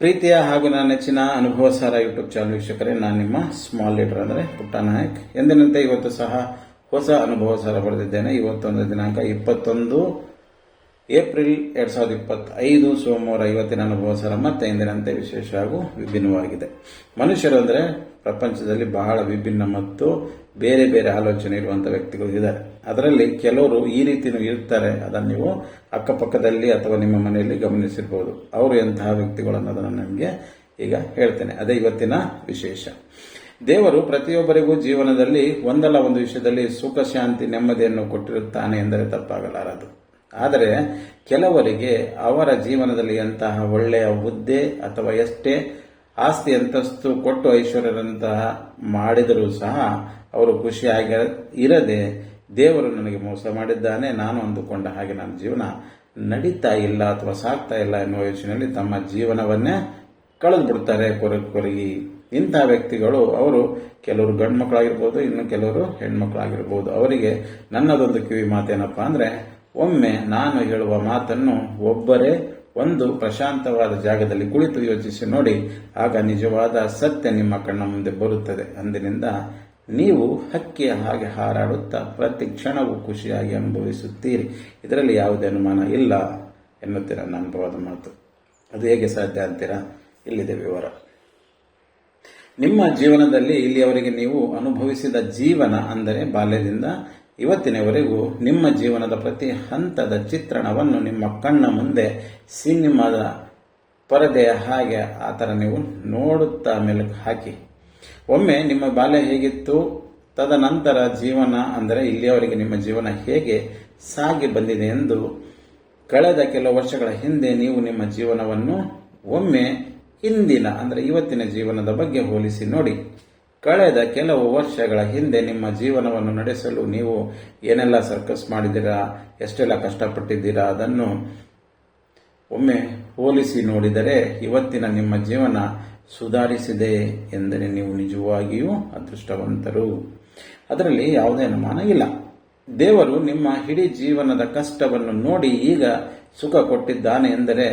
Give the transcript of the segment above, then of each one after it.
ಪ್ರೀತಿಯ ಹಾಗೂ ನನ್ನ ನೆಚ್ಚಿನ ಅನುಭವ ಸಾರ ಯೂಟ್ಯೂಬ್ ಚಾನಲ್ ವೀಕ್ಷಕರೇ, ನಾನು ನಿಮ್ಮ ಸ್ಮಾಲ್ ಲೀಡರ್ ಅಂದರೆ ಪುಟ್ಟ ನಾಯಕ್. ಎಂದಿನಂತೆ ಇವತ್ತು ಸಹ ಹೊಸ ಅನುಭವ ಸಾರ ಬರೆದಿದ್ದೇನೆ ಇವತ್ತೊಂದು ದಿನಾಂಕ ಇಪ್ಪತ್ತೊಂದು ಏಪ್ರಿಲ್ ಎರಡ್ ಸಾವಿರದ ಇಪ್ಪತ್ತೈದು, ಸೋಮವಾರ ಇವತ್ತಿನ ಅನುಭವ ಸರ ಮತ್ತೆ ಹಿಂದಿನಂತೆ ವಿಶೇಷ ಹಾಗೂ ವಿಭಿನ್ನವಾಗಿದೆ. ಮನುಷ್ಯರು ಅಂದರೆ ಪ್ರಪಂಚದಲ್ಲಿ ಬಹಳ ವಿಭಿನ್ನ ಮತ್ತು ಬೇರೆ ಬೇರೆ ಆಲೋಚನೆ ಇರುವಂತಹ ವ್ಯಕ್ತಿಗಳು ಇದ್ದಾರೆ. ಅದರಲ್ಲಿ ಕೆಲವರು ಈ ರೀತಿಯೂ ಇರ್ತಾರೆ. ಅದನ್ನು ನೀವು ಅಕ್ಕಪಕ್ಕದಲ್ಲಿ ಅಥವಾ ನಿಮ್ಮ ಮನೆಯಲ್ಲಿ ಗಮನಿಸಿರ್ಬೋದು. ಅವರು ಎಂತಹ ವ್ಯಕ್ತಿಗಳು ಅನ್ನೋದನ್ನು ನಮಗೆ ಈಗ ಹೇಳ್ತೇನೆ. ಅದೇ ಇವತ್ತಿನ ವಿಶೇಷ. ದೇವರು ಪ್ರತಿಯೊಬ್ಬರಿಗೂ ಜೀವನದಲ್ಲಿ ಒಂದಲ್ಲ ಒಂದು ವಿಷಯದಲ್ಲಿ ಸುಖ, ಶಾಂತಿ, ನೆಮ್ಮದಿಯನ್ನು ಕೊಟ್ಟಿರುತ್ತಾನೆ ಎಂದರೆ ತಪ್ಪಾಗಲಾರದು. ಆದರೆ ಕೆಲವರಿಗೆ ಅವರ ಜೀವನದಲ್ಲಿ ಎಂತಹ ಒಳ್ಳೆಯ ಹುದ್ದೆ ಅಥವಾ ಎಷ್ಟೇ ಆಸ್ತಿ ಅಂತಸ್ತು ಕೊಟ್ಟು ಐಶ್ವರ್ಯರಂತಹ ಮಾಡಿದರೂ ಸಹ ಅವರು ಖುಷಿಯಾಗಿ ಇರದೆ ದೇವರು ನನಗೆ ಮೋಸ ಮಾಡಿದ್ದಾನೆ, ನಾನು ಅಂದುಕೊಂಡ ಹಾಗೆ ನನ್ನ ಜೀವನ ನಡೀತಾ ಇಲ್ಲ ಅಥವಾ ಸಾಕ್ತಾ ಇಲ್ಲ ಎನ್ನುವ ಯೋಚನೆಯಲ್ಲಿ ತಮ್ಮ ಜೀವನವನ್ನೇ ಕಳೆದು ಬಿಡ್ತಾರೆ. ಕೊರಗಿ ಕೊರಗಿ ಇಂತಹ ವ್ಯಕ್ತಿಗಳು, ಅವರು ಕೆಲವರು ಗಂಡು ಮಕ್ಕಳಾಗಿರ್ಬೋದು ಇನ್ನು ಕೆಲವರು ಹೆಣ್ಮಕ್ಳಾಗಿರ್ಬೋದು. ಅವರಿಗೆ ನನ್ನದೊಂದು ಕಿವಿ ಮಾತೇನಪ್ಪ ಅಂದ್ರೆ ಒಮ್ಮೆ ನಾನು ಹೇಳುವ ಮಾತನ್ನು ಒಬ್ಬರೇ ಒಂದು ಪ್ರಶಾಂತವಾದ ಜಾಗದಲ್ಲಿ ಕುಳಿತು ಯೋಚಿಸಿ ನೋಡಿ, ಆಗ ನಿಜವಾದ ಸತ್ಯ ನಿಮ್ಮ ಕಣ್ಣ ಮುಂದೆ ಬರುತ್ತದೆ ಅಂದಿನಿಂದ ನೀವು ಹಕ್ಕಿಯ ಹಾಗೆ ಹಾರಾಡುತ್ತಾ ಪ್ರತಿ ಕ್ಷಣವೂ ಖುಷಿಯಾಗಿ ಅನುಭವಿಸುತ್ತೀರಿ. ಇದರಲ್ಲಿ ಯಾವುದೇ ಅನುಮಾನ ಇಲ್ಲ ಎನ್ನುತ್ತೀರ ಅನುಭವದ ಮಾತು. ಅದು ಹೇಗೆ ಸಾಧ್ಯ ಅಂತೀರಾ? ಇಲ್ಲಿದೆ ವಿವರ. ನಿಮ್ಮ ಜೀವನದಲ್ಲಿ ಇಲ್ಲಿಯವರೆಗೆ ನೀವು ಅನುಭವಿಸಿದ ಜೀವನ ಅಂದರೆ ಬಾಲ್ಯದಿಂದ ಇವತ್ತಿನವರೆಗೂ ನಿಮ್ಮ ಜೀವನದ ಪ್ರತಿ ಹಂತದ ಚಿತ್ರಣವನ್ನು ನಿಮ್ಮ ಕಣ್ಣ ಮುಂದೆ ಸಿನಿಮಾದ ಪರದೆಯ ಹಾಗೆ ಆ ಥರ ನೀವು ನೋಡುತ್ತಾ ಮೇಲೆ ಹಾಕಿ. ಒಮ್ಮೆ ನಿಮ್ಮ ಬಾಲ್ಯ ಹೇಗಿತ್ತು? ತದನಂತರ ಜೀವನ ಅಂದರೆ ಇಲ್ಲಿಯವರೆಗೆ ನಿಮ್ಮ ಜೀವನ ಹೇಗೆ ಸಾಗಿ ಬಂದಿದೆ ಎಂದು ಕಳೆದ ಕೆಲವು ವರ್ಷಗಳ ಹಿಂದೆ ನೀವು ನಿಮ್ಮ ಜೀವನವನ್ನು ಒಮ್ಮೆ ಇಂದಿನ ಅಂದರೆ ಇವತ್ತಿನ ಜೀವನದ ಬಗ್ಗೆ ಹೋಲಿಸಿ ನೋಡಿ. ಕಳೆದ ಕೆಲವು ವರ್ಷಗಳ ಹಿಂದೆ ನಿಮ್ಮ ಜೀವನವನ್ನು ನಡೆಸಲು ನೀವು ಏನೆಲ್ಲ ಸರ್ಕಸ್ ಮಾಡಿದ್ದೀರಾ, ಎಷ್ಟೆಲ್ಲ ಕಷ್ಟಪಟ್ಟಿದ್ದೀರಾ ಅದನ್ನು ಒಮ್ಮೆ ಹೋಲಿಸಿ ನೋಡಿದರೆ ಇವತ್ತಿನ ನಿಮ್ಮ ಜೀವನ ಸುಧಾರಿಸಿದೆ ಎಂದರೆ ನೀವು ನಿಜವಾಗಿಯೂ ಅದೃಷ್ಟವಂತರು. ಅದರಲ್ಲಿ ಯಾವುದೇ ಅನುಮಾನ ಇಲ್ಲ. ದೇವರು ನಿಮ್ಮ ಇಡೀ ಜೀವನದ ಕಷ್ಟವನ್ನು ನೋಡಿ ಈಗ ಸುಖ ಕೊಟ್ಟಿದ್ದಾನೆ ಎಂದರೆ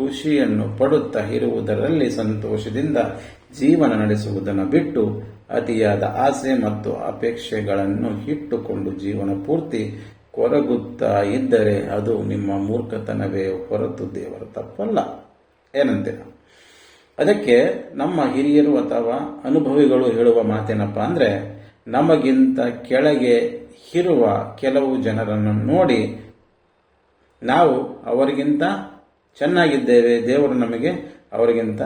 ಖುಷಿಯನ್ನು ಪಡುತ್ತಾ ಇರುವುದರಲ್ಲಿ ಸಂತೋಷದಿಂದ ಜೀವನ ನಡೆಸುವುದನ್ನು ಬಿಟ್ಟು ಅತಿಯಾದ ಆಸೆ ಮತ್ತು ಅಪೇಕ್ಷೆಗಳನ್ನು ಇಟ್ಟುಕೊಂಡು ಜೀವನ ಪೂರ್ತಿ ಕೊರಗುತ್ತಾ ಇದ್ದರೆ ಅದು ನಿಮ್ಮ ಮೂರ್ಖತನವೇ ಹೊರತು ದೇವರ ತಪ್ಪಲ್ಲ. ಏನಂತೆ? ಅದಕ್ಕೆ ನಮ್ಮ ಹಿರಿಯರು ಅಥವಾ ಅನುಭವಿಗಳು ಹೇಳುವ ಮಾತೇನಪ್ಪ ಅಂದ್ರೆ, ನಮಗಿಂತ ಕೆಳಗೆ ಇರುವ ಕೆಲವು ಜನರನ್ನು ನೋಡಿ ನಾವು ಅವರಿಗಿಂತ ಚೆನ್ನಾಗಿದ್ದೇವೆ, ದೇವರು ನಮಗೆ ಅವರಿಗಿಂತ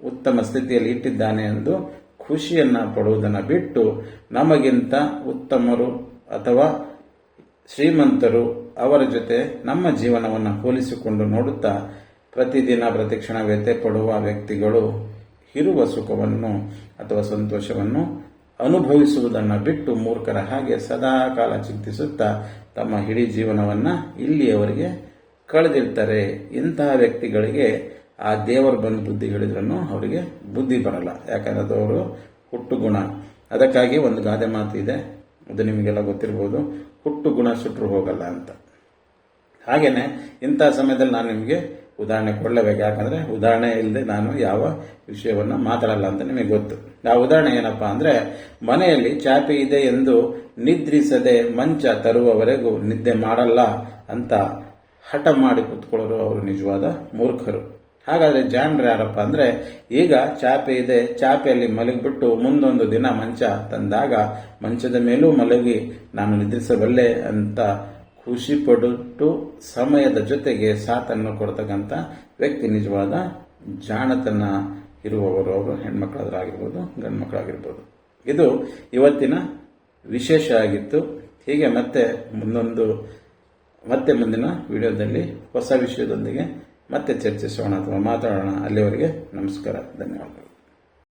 ಉತ್ತಮ ಸ್ಥಿತಿಯಲ್ಲಿ ಇಟ್ಟಿದ್ದಾನೆ ಎಂದು ಖುಷಿಯನ್ನು ಪಡುವುದನ್ನು ಬಿಟ್ಟು ನಮಗಿಂತ ಉತ್ತಮರು ಅಥವಾ ಶ್ರೀಮಂತರು ಅವರ ಜೊತೆ ನಮ್ಮ ಜೀವನವನ್ನು ಹೋಲಿಸಿಕೊಂಡು ನೋಡುತ್ತಾ ಪ್ರತಿದಿನ ಪ್ರತಿಕ್ಷಣ ವ್ಯಥೆ ಪಡುವ ವ್ಯಕ್ತಿಗಳು ಇರುವ ಸುಖವನ್ನು ಅಥವಾ ಸಂತೋಷವನ್ನು ಅನುಭವಿಸುವುದನ್ನು ಬಿಟ್ಟು ಮೂರ್ಖರ ಹಾಗೆ ಸದಾ ಕಾಲ ಚಿಂತಿಸುತ್ತಾ ತಮ್ಮ ಇಡೀ ಜೀವನವನ್ನು ಇಲ್ಲಿಯವರೆಗೆ ಕಳೆದಿರ್ತಾರೆ ಇಂತಹ ವ್ಯಕ್ತಿಗಳಿಗೆ ಆ ದೇವರು ಬಂದು ಬುದ್ಧಿ ಹೇಳಿದ್ರೂ ಅವರಿಗೆ ಬುದ್ಧಿ ಬರಲ್ಲ. ಯಾಕಂದ್ರೆ ಅದು ಅವರು ಹುಟ್ಟು ಗುಣ ಅದಕ್ಕಾಗಿ ಒಂದು ಗಾದೆ ಮಾತು ಇದೆ. ಅದು ನಿಮಗೆಲ್ಲ ಗೊತ್ತಿರ್ಬೋದು. ಹುಟ್ಟು ಗುಣ ಸುಟ್ಟರು ಹೋಗಲ್ಲ ಅಂತ. ಹಾಗೇನೆ ಇಂಥ ಸಮಯದಲ್ಲಿ ನಾನು ನಿಮಗೆ ಉದಾಹರಣೆ ಕೊಡಲೇಬೇಕು. ಯಾಕಂದ್ರೆ ಉದಾಹರಣೆ ಇಲ್ಲದೆ ನಾನು ಯಾವ ವಿಷಯವನ್ನ ಮಾತಾಡಲ್ಲ ಅಂತ ನಿಮಗೆ ಗೊತ್ತು. ಆ ಉದಾಹರಣೆ ಏನಪ್ಪಾ ಅಂದ್ರೆ, ಮನೆಯಲ್ಲಿ ಚಾಪೆ ಇದೆ ಎಂದು ನಿದ್ರಿಸದೆ ಮಂಚ ತರುವವರೆಗೂ ನಿದ್ದೆ ಮಾಡಲ್ಲ ಅಂತ ಹಠ ಮಾಡಿ ಕೂತ್ಕೊಳ್ಳೋರು ಅವರು ನಿಜವಾದ ಮೂರ್ಖರು. ಹಾಗಾದ್ರೆ ಜಾಣರು ಯಾರಪ್ಪ ಅಂದ್ರೆ, ಈಗ ಚಾಪೆ ಇದೆ, ಚಾಪೆಯಲ್ಲಿ ಮಲಗಿಬಿಟ್ಟು ಮುಂದೊಂದು ದಿನ ಮಂಚ ತಂದಾಗ ಮಂಚದ ಮೇಲೂ ಮಲಗಿ ನಾನು ನಿದ್ರಿಸಬಲ್ಲೆ ಅಂತ ಖುಷಿಪಟ್ಟು ಸಮಯದ ಜೊತೆಗೆ ಸಾಥನ್ನು ಕೊಡ್ತಕ್ಕಂಥ ವ್ಯಕ್ತಿ ನಿಜವಾದ ಜಾಣತನ ಇರುವವರು. ಅವರು ಹೆಣ್ಮಕ್ಳಾದ್ರಾಗಿರ್ಬೋದು ಗಂಡು ಮಕ್ಕಳಾಗಿರ್ಬೋದು ಇದು ಇವತ್ತಿನ ವಿಶೇಷ ಆಗಿತ್ತು. ಹೀಗೆ ಮತ್ತೆ ಮುಂದೊಂದು ಮತ್ತೆ ಮುಂದಿನ ವಿಡಿಯೋದಲ್ಲಿ ಹೊಸ ವಿಷಯದೊಂದಿಗೆ ಮತ್ತೆ ಚರ್ಚಿಸೋಣ ಅಥವಾ ಮಾತಾಡೋಣ. ಅಲ್ಲಿವರೆಗೆ ನಮಸ್ಕಾರ ಧನ್ಯವಾದಗಳು.